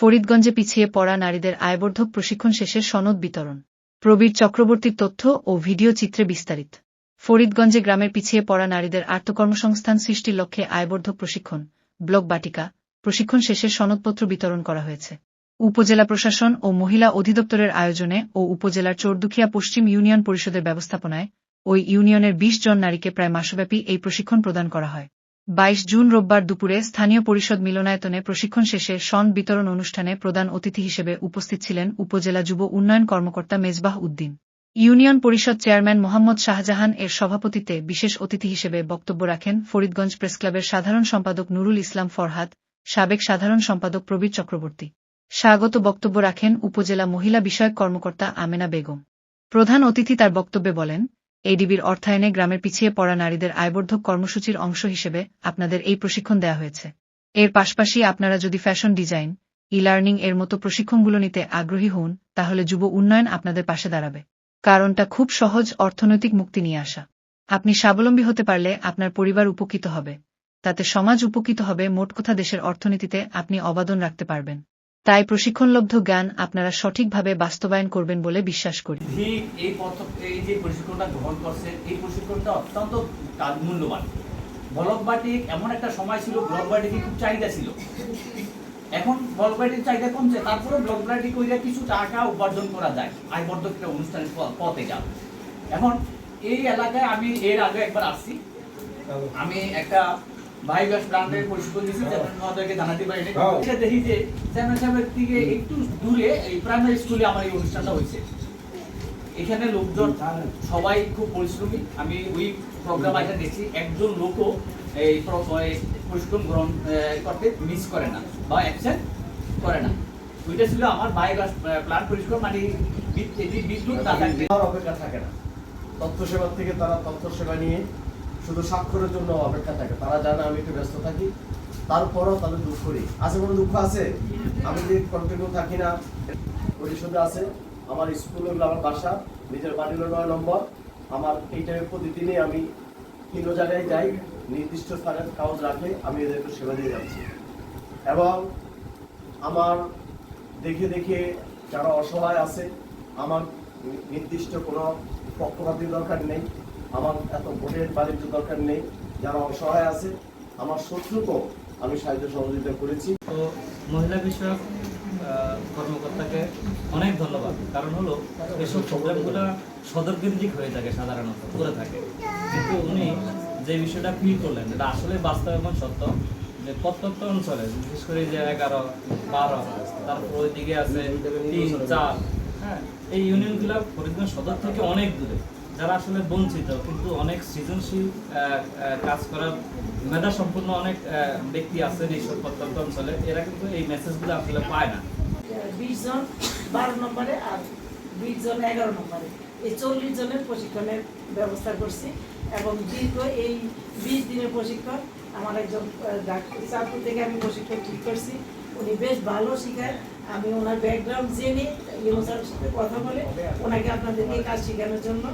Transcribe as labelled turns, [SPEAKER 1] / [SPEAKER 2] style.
[SPEAKER 1] ফরিদগঞ্জে পিছিয়ে পড়া নারীদের আয়বর্ধক প্রশিক্ষণ শেষে সনদ বিতরণ। প্রবীর চক্রবর্তীর তথ্য ও ভিডিও চিত্রে বিস্তারিত। ফরিদগঞ্জে গ্রামের পিছিয়ে পড়া নারীদের আত্মকর্মসংস্থান সৃষ্টির লক্ষ্যে আয়বর্ধক প্রশিক্ষণ, ব্লক বাটিকা। প্রশিক্ষণ শেষে সনদপত্র বিতরণ করা হয়েছে। উপজেলা প্রশাসন ও মহিলা অধিদপ্তরের আয়োজনে ও উপজেলার চোরদুখিয়া পশ্চিম ইউনিয়ন পরিষদের ব্যবস্থাপনায় ওই ইউনিয়নের ২০ জন নারীকে প্রায় মাসব্যাপী এই প্রশিক্ষণ প্রদান করা হয়। বাইশ জুন রোববার দুপুরে স্থানীয় পরিষদ মিলনায়তনে প্রশিক্ষণ শেষে সন বিতরণ অনুষ্ঠানে প্রধান অতিথি হিসেবে উপস্থিত ছিলেন উপজেলা যুব উন্নয়ন কর্মকর্তা মেজবাহ উদ্দিন। ইউনিয়ন পরিষদ চেয়ারম্যান মোহাম্মদ শাহজাহান এর সভাপতিতে বিশেষ অতিথি হিসেবে বক্তব্য রাখেন ফরিদগঞ্জ প্রেসক্লাবের সাধারণ সম্পাদক নুরুল ইসলাম ফরহাদ, সাবেক সাধারণ সম্পাদক প্রবীর চক্রবর্তী। স্বাগত বক্তব্য রাখেন উপজেলা মহিলা বিষয়ক কর্মকর্তা আমেনা বেগম। প্রধান অতিথি তার বক্তব্যে বলেন এডিবির অর্থায়নে গ্রামের পিছিয়ে পড়া নারীদের আয়বর্ধক কর্মসূচির অংশ হিসেবে আপনাদের এই প্রশিক্ষণ দেওয়া হয়েছে। এর পাশাপাশি আপনারা যদি ফ্যাশন ডিজাইন ই লার্নিং এর মতো প্রশিক্ষণগুলো নিতে আগ্রহী হন, তাহলে যুব উন্নয়ন আপনাদের পাশে দাঁড়াবে। কারণটা খুব সহজ অর্থনৈতিক মুক্তি নিয়ে আসা। আপনি স্বাবলম্বী হতে পারলে আপনার পরিবার উপকৃত হবে। তাতে সমাজ উপকৃত হবে, মোট কথা দেশের অর্থনীতিতে আপনি অবাদন রাখতে পারবেন। তাই প্রশিক্ষণলব্ধ জ্ঞান আপনারা সঠিকভাবে বাস্তবায়ন করবেন বলে বিশ্বাস করি।
[SPEAKER 2] এই যে প্রশিক্ষণটা গ্রহণ এই প্রশিক্ষণটা অত্যন্ত মূল্যবান এমন একটা সময় ছিল খুব চাহিদা ছিল। এখন ব্লক বাটির চাহিদা কমছে, তারপরে ব্লক বাটি কইরা কিছু টাকা উপার্জন করা যায়। আয়বর্ধক একটা অনুষ্ঠানের পথে যা এখন এই এলাকায় আমি এর আগে একবার আসছি। আমি একটা বায়োগ্যাস প্লান্টের প্রশিক্ষণ দিয়েছি চেয়ারম্যান মহোদয়কে জানাতে পারি
[SPEAKER 3] হ্যাঁ।
[SPEAKER 2] এটা দেখি যে চেয়ারম্যান সাহেবের থেকে একটু দূরে এই প্রাইমারি স্কুলে আমার এই অনুষ্ঠানটা হয়েছে। এখানে লোকজন সবাই খুব পরিশ্রমী। আমি ওই প্রোগ্রাম এটা দেখছি একজন লোকও এই প্র- প্রশিক্ষণ গ্রহণ করতে মিস করে না বা অ্যাবসেন্ট করে না। ওইটা ছিল আমার বায়োগ্যাস প্লান্ট পরিষ্কার মানে বিদ্যুৎ
[SPEAKER 3] অপেক্ষা থাকে না। তথ্য সেবা থেকে তারা তথ্য সেবা নিয়ে শুধু স্বাক্ষরের জন্য অপেক্ষা থাকে। তারা জানে আমি একটু ব্যস্ত থাকি, তারপরও তাদের দুঃখ নেই। আছে কোনো দুঃখ আছে? আমি যে কন্টিনিউ থাকি না। পরিষদে আছে। আমার স্কুল হলো আমার বাসা, নিজের বাড়ি হলো নয় নম্বর। আমার এই টাইমে প্রতিদিনই আমি ভিন্ন জায়গায় যাই, নির্দিষ্ট স্থানের কাগজ রাখে, আমি এদেরকে সেবা দিয়ে যাচ্ছি। এবং আমার দেখে দেখে যারা অসহায় আছে, আমার নির্দিষ্ট কোনো পক্ষপাতির দরকার নেই। আমার এত ভোটের বাণিজ্য দরকার নেই, যারা অসহায় আছে, আমার শত্রুকেও আমি সাহায্য সহযোগিতা করেছি।
[SPEAKER 4] তো মহিলা বিষয়ক কর্মকর্তাকে অনেক ধন্যবাদ। কারণ হলো, এসব প্রোগ্রামগুলো সদরকেন্দ্রিক হয়ে থাকে সাধারণত, করে থাকে। কিন্তু উনি যে বিষয়টা ফিল করলেন, এটা আসলে বাস্তব এবং সত্য, যে প্রত্যন্ত অঞ্চলে, বিশেষ করে যে এগারো, বারো, তারপর ওইদিকে আছে তিন, চার হ্যাঁ এই ইউনিয়নগুলো ফরিদগঞ্জ সদর থেকে অনেক দূরে। যারা আসলে বঞ্চিত, কিন্তু অনেক সৃজনশীল কাজ করার মেধা সম্পন্ন অনেক ব্যক্তি আছেন এইসব প্রত্যন্ত অঞ্চলে, এরা কিন্তু এই মেসেজগুলো আসলে পায় না।
[SPEAKER 5] বিশ জন বারো নম্বরে আর বিশ জন এগারো নম্বরে। এই চল্লিশ জনের প্রশিক্ষণের ব্যবস্থা করছি এবং দীর্ঘ এই বিশ দিনের প্রশিক্ষণ আমার একজন ডাক্তার চাঁদপুর থেকে আমি প্রশিক্ষণ ঠিক করছি। উনি বেশ ভালো শিখায়। আমি ওনার ব্যাকগ্রাউন্ড জেনে ইউনুসারের সাথে কথা বলে ওনাকে আপনাদেরকে কাজ শেখানোর জন্য